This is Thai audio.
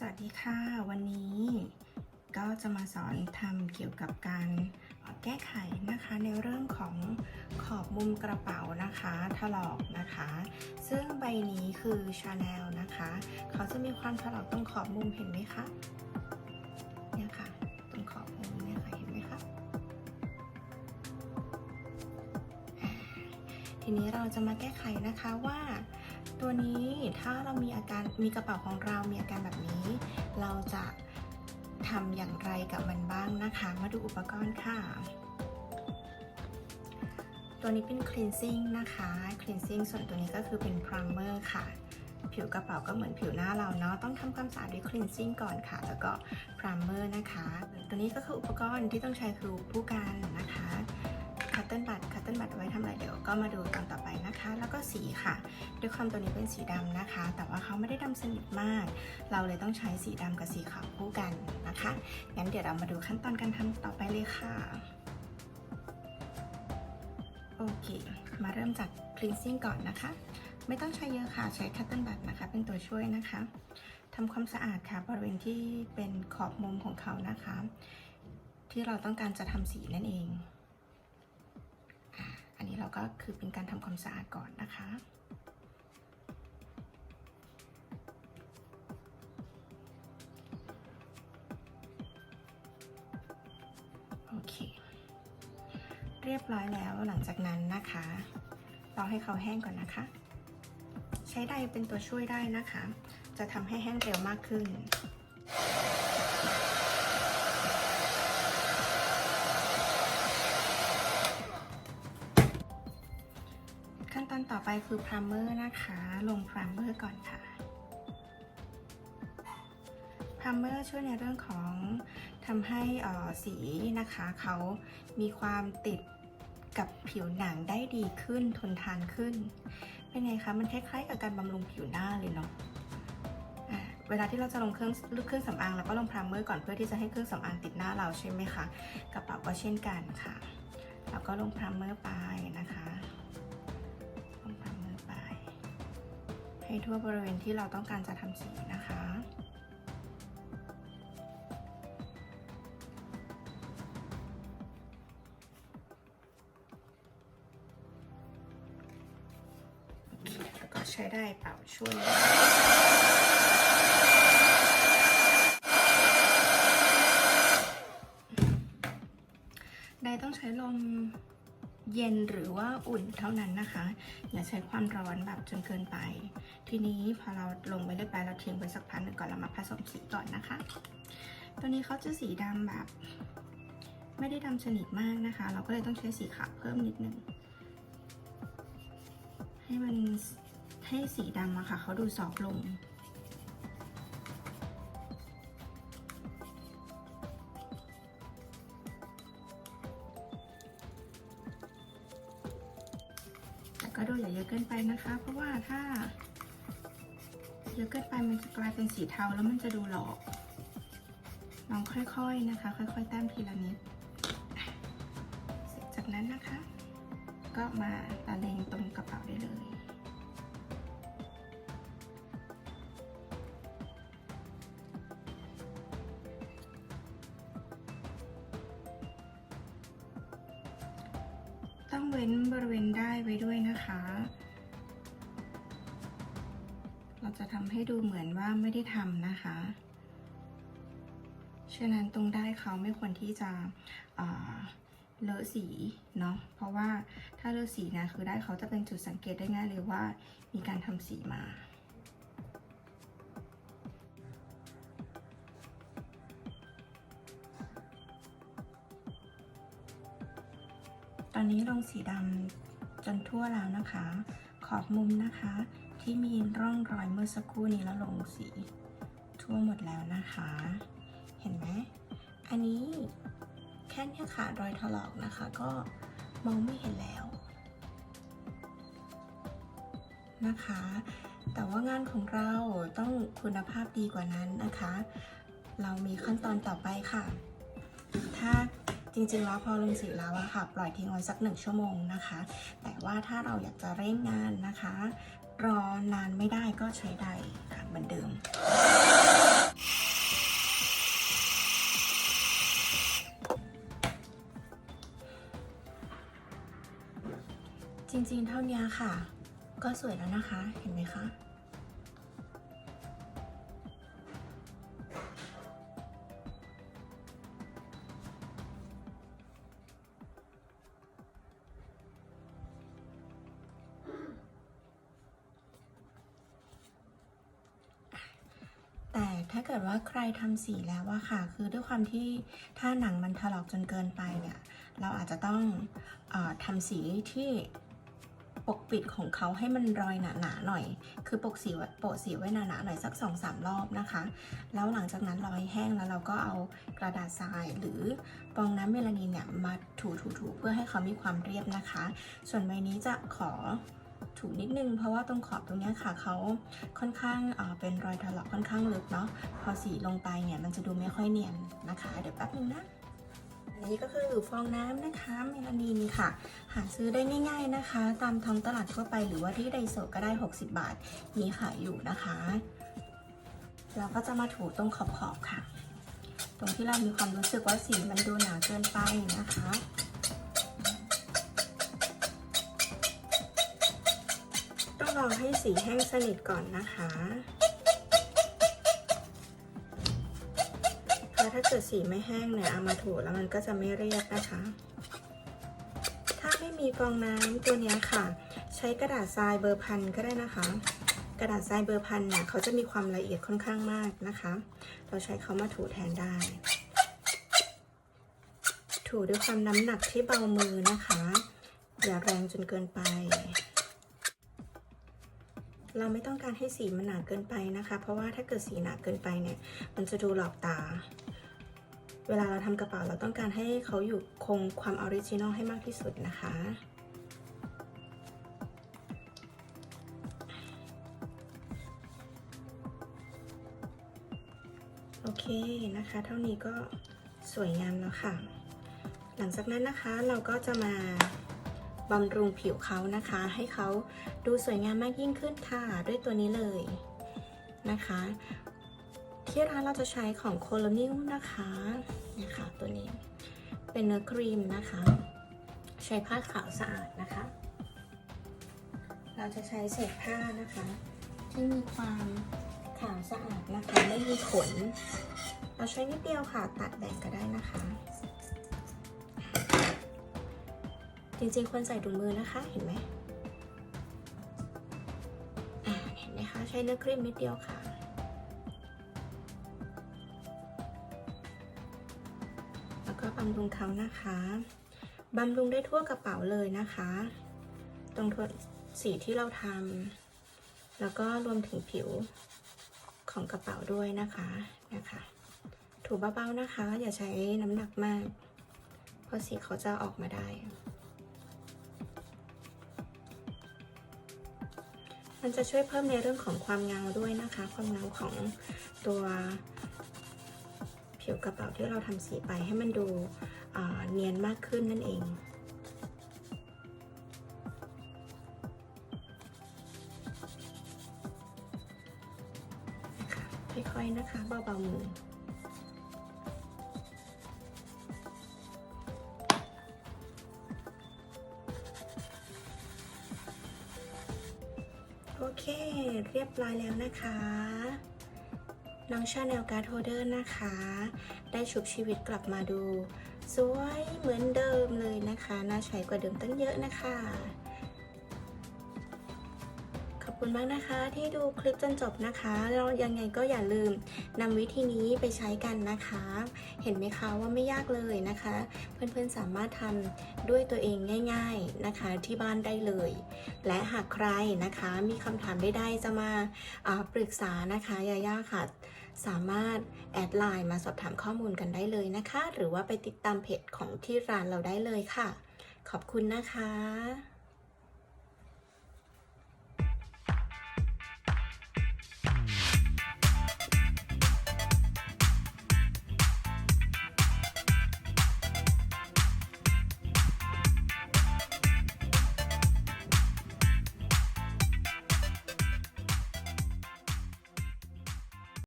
สวัสดีค่ะ วันนี้ก็จะมาสอนทำเกี่ยวกับการแก้ไขนะคะในเรื่องของขอบมุมกระเป๋านะคะถลอกนะคะ ซึ่งใบนี้คือชาแนลนะคะ เขาจะมีความถลอกตรงขอบมุมเห็นไหมคะเนี่ยค่ะตรงขอบมุมเนี่ยค่ะเห็นไหมคะทีนี้เราจะมาแก้ไขนะคะว่า ตัวนี้ถ้าเรามีอาการมีกระเป๋าของเรามีอาการแบบนี้ เราจะทำอย่างไรกับมันบ้างนะคะ มาดูอุปกรณ์ค่ะ ตัวนี้เป็น cleansing นะคะ cleansing ส่วนตัวนี้ก็คือเป็น primer ค่ะ ผิวกระเป๋าก็เหมือนผิวหน้าเราเนาะ ต้องทำความสะอาดด้วย cleansing ก่อนค่ะ แล้วก็ primer นะคะ ตัวนี้ก็คืออุปกรณ์ที่ต้องใช้คือผู้กันนะคะ เติ้ลบัตคัตเติ้ลบัตเอาไว้ทำอะไรเดี๋ยวก็มาดูตอนต่อไปนะคะ แล้วก็สีค่ะ ด้วยความตัวนี้เป็นสีดำนะคะ แต่ว่าเขาไม่ได้ดำสนิทมาก เราเลยต้องใช้สีดำกับสีขาวคู่กันนะคะงั้นเดี๋ยวเรามาดูขั้นตอนการทำต่อไปเลยค่ะโอเค มาเริ่มจาก cleansing ก่อนนะคะ ไม่ต้องใช้เยอะค่ะ ใช้ cotton bud นะคะ เป็นตัวช่วยนะคะทำความสะอาดค่ะบริเวณที่เป็นขอบมุมของเขานะคะ ที่เราต้องการจะทำสีนั่นเอง อันนี้เราก็คือเป็นการทำความสะอาดก่อนนะคะโอเค เรียบร้อยแล้วหลังจากนั้นนะคะรอให้เขาแห้งก่อนนะคะ ใช้ไดเป็นตัวช่วยได้นะคะ จะทำให้แห้งเร็วมากขึ้น นตอนต่อไปคือ primer นะคะ ลง primer ก่อนค่ะ primer ช่วยในเรื่องของทำให้สีนะคะเขามีความติดกับผิวหนังได้ดีขึ้นทนทานขึ้น เป็นไงคะมันคล้ายๆกับการบำรุงผิวหน้าเลยเนาะเวลาที่เราจะลงเครื่องเครื่องสำอางเราก็ลงพรามเมอร์ก่อนเพื่อที่จะให้เครื่องสำอางติดหน้าเราใช่ไหมคะกระเป๋าก็เช่นกันค่ะ แล้วก็ลงพรามเมอร์ไปนะคะ ให้ทั่วบริเวณที่เราต้องการจะทำสีนะคะแล้วก็ใช้ได้เป่าช่วยได้ต้องใช้ลม เย็นหรือว่าอุ่นเท่านั้นนะคะ อย่าใช้ความร้อนแบบจนเกินไป ทีนี้พอเราลงไปเรียบร้อยเราทิ้งไว้สักพักหนึ่งก่อนเรามาผสมสีก่อนนะคะ ตัวนี้เขาจะสีดำแบบ ไม่ได้ดำสนิทมากนะคะ เราก็เลยต้องใช้สีขาวเพิ่มนิดนึงให้มันให้สีดำอะค่ะเขาดูซอฟลง ดูอย่าเยอะเกินไปนะคะ เพราะว่าถ้า เยอะเกินไปมันจะกลายเป็นสีเทาแล้วมันจะดูหลอกลองค่อยๆนะคะ ค่อยๆแต้มทีละนิดเสร็จจากนั้นนะคะ ก็มาละเลงตรงกระเป๋าได้เลย ต้องเว้นบริเวณได้ไว้ด้วยนะคะ เราจะทำให้ดูเหมือนว่าไม่ได้ทำนะคะ ฉะนั้นตรงได้เขาไม่ควรที่จะเอ่อเลอะสีเนาะ เพราะว่าถ้าเลอะสีนะคือได้เขาจะเป็นจุดสังเกตได้ง่ายเลยว่ามีการทำสีมา อนนี้ลงสีดำจนทั่วแล้วนะคะ ขอบมุมนะคะ ที่มีร่องรอยเมื่อสักครู่นี้แล้วลงสีทั่วหมดแล้วนะคะ เห็นไหมอันนี้แค่นี้ค่ะรอยถลอกนะคะ ก็มองไม่เห็นแล้วนะคะ แต่ว่างานของเราต้องคุณภาพดีกว่านั้นนะคะ เรามีขั้นตอนต่อไปค่ะ ถ้า จริงๆ แล้วพอลงสีแล้วอะค่ะ ปล่อยทิ้งไว้สักหนึ่งชั่วโมงนะคะ แต่ว่าถ้าเราอยากจะเร่งงานนะคะ รอนานไม่ได้ก็ใช้ได้ค่ะเหมือนเดิมจริงๆ เท่านี้ค่ะ ก็สวยแล้วนะคะ เห็นไหมคะ ถ้าเกิดว่าใครทำสีแล้วว่าค่ะ คือด้วยความที่ถ้าหนังมันถลอกจนเกินไปเนี่ย เราอาจจะต้องออทำสีที่ปกปิดของเขาให้มันรอยหนาๆหน่อย คือปกสีโปะสีไว้หนาๆหน่อยสัก2อสรอบนะคะ แล้วหลังจากนั้นรอยแห้งแล้วเราก็เอากระดาษทรายหรือฟองน้ำเมลานินเนี่ยมาถูๆๆเพื่อให้เขามีความเรียบนะคะ ส่วนใบนี้จะขอ ถูนิดนึง เพราะว่าตรงขอบตรงนี้ค่ะเขาค่อนข้างเป็นรอยถลอกค่อนข้างลึกเนาะพอสีลงไปเนี่ยมันจะดูไม่ค่อยเนียนนะคะ เดี๋ยวแป๊บนึงนะนี้ก็คือฟองน้ำนะคะเมลานินค่ะ หาซื้อได้ง่ายๆนะคะ ตามท้องตลาดทั่วไปหรือว่าที่ไดโซก็ได้ 60 บาท มีขายอยู่นะคะเราก็จะมาถูตรงขอบๆค่ะ ตรงที่เรามีความรู้สึกว่าสีมันดูหนาเกินไปนะคะ ต้องรอให้สีแห้งสนิทก่อนนะคะเพราะถ้าเกิดสีไม่แห้งเนี่ยเอามาถูแล้วมันก็จะไม่เรียบนะคะ ถ้าไม่มีฟองน้ำตัวนี้ค่ะ ใช้กระดาษทรายเบอร์พันก็ได้นะคะ กระดาษทรายเบอร์พันเนี่ยเขาจะมีความละเอียดค่อนข้างมากนะคะ เราใช้เขามาถูแทนได้ ถูด้วยความน้ำหนักที่เบามือนะคะ อย่าแรงจนเกินไป เราไม่ต้องการให้สีมันหนาเกินไปนะคะ เพราะว่าถ้าเกิดสีหนาเกินไปเนี่ย มันจะดูหลอกตา เวลาเราทำกระเป๋าเราต้องการให้เขาอยู่คงความออริจินอลให้มากที่สุดนะคะโอเคนะคะ เท่านี้ก็สวยงามแล้วค่ะ หลังจากนั้นนะคะเราก็จะมา บำรุงผิวเขานะคะ ให้เขาดูสวยงามมากยิ่งขึ้นค่ะ ด้วยตัวนี้เลยนะคะ ที่ร้านเราจะใช้ของโคโลนิลนะคะนี่ยค่ะตัวนี้เป็นเนื้อครีมนะคะ ใช้ผ้าขาวสะอาดนะคะ เราจะใช้เศษผ้านะคะ ที่มีความขาวสะอาดนะคะไม่มีขน เราใช้นิดเดียวค่ะตัดแบ่งก็ได้นะคะ จริงๆควรใส่ถุงมือนะคะ เห็นไหมเห็นไหมคะ ใช้เนื้อครีมนิดเดียวค่ะ แล้วก็บำรุงเขานะคะบำรุงได้ทั่วกระเป๋าเลยนะคะ ตรงสีที่เราทำแล้วก็รวมถึงผิวของกระเป๋าด้วยนะคะนะคะ ถูเบาๆนะคะ อย่าใช้น้ำหนักมาก เพราะสีเขาจะออกมาได้ มันจะช่วยเพิ่มในเรื่องของความเงาด้วยนะคะ ความเงาของตัวผิวกระเป๋าที่เราทำสีไปให้มันดูเนียนมากขึ้นนั่นเองนะคะค่อยๆนะคะเบาๆมือ เคเรียบร้อยแล้วนะคะ น้องชาแนลการ์ดโฮเดอร์นะคะ ได้ชุบชีวิตกลับมาดู สวยเหมือนเดิมเลยนะคะ น่าใช้กว่าเดิมตั้งเยอะนะคะ คุณมากนะคะที่ดูคลิปจนจบนะคะแล้วยังไงก็อย่าลืมนำวิธีนี้ไปใช้กันนะคะ เห็นไหมคะว่าไม่ยากเลยนะคะ เพื่อนๆสามารถทำด้วยตัวเองง่าย ๆนะคะที่บ้านได้เลย และหากใครนะคะมีคำถามใดๆจะมาปรึกษานะคะยาย่าค่ะสามารถแอดไลน์มาสอบถามข้อมูลกันได้เลยนะคะ หรือว่าไปติดตามเพจของที่ร้านเราได้เลยค่ะ ขอบคุณนะคะ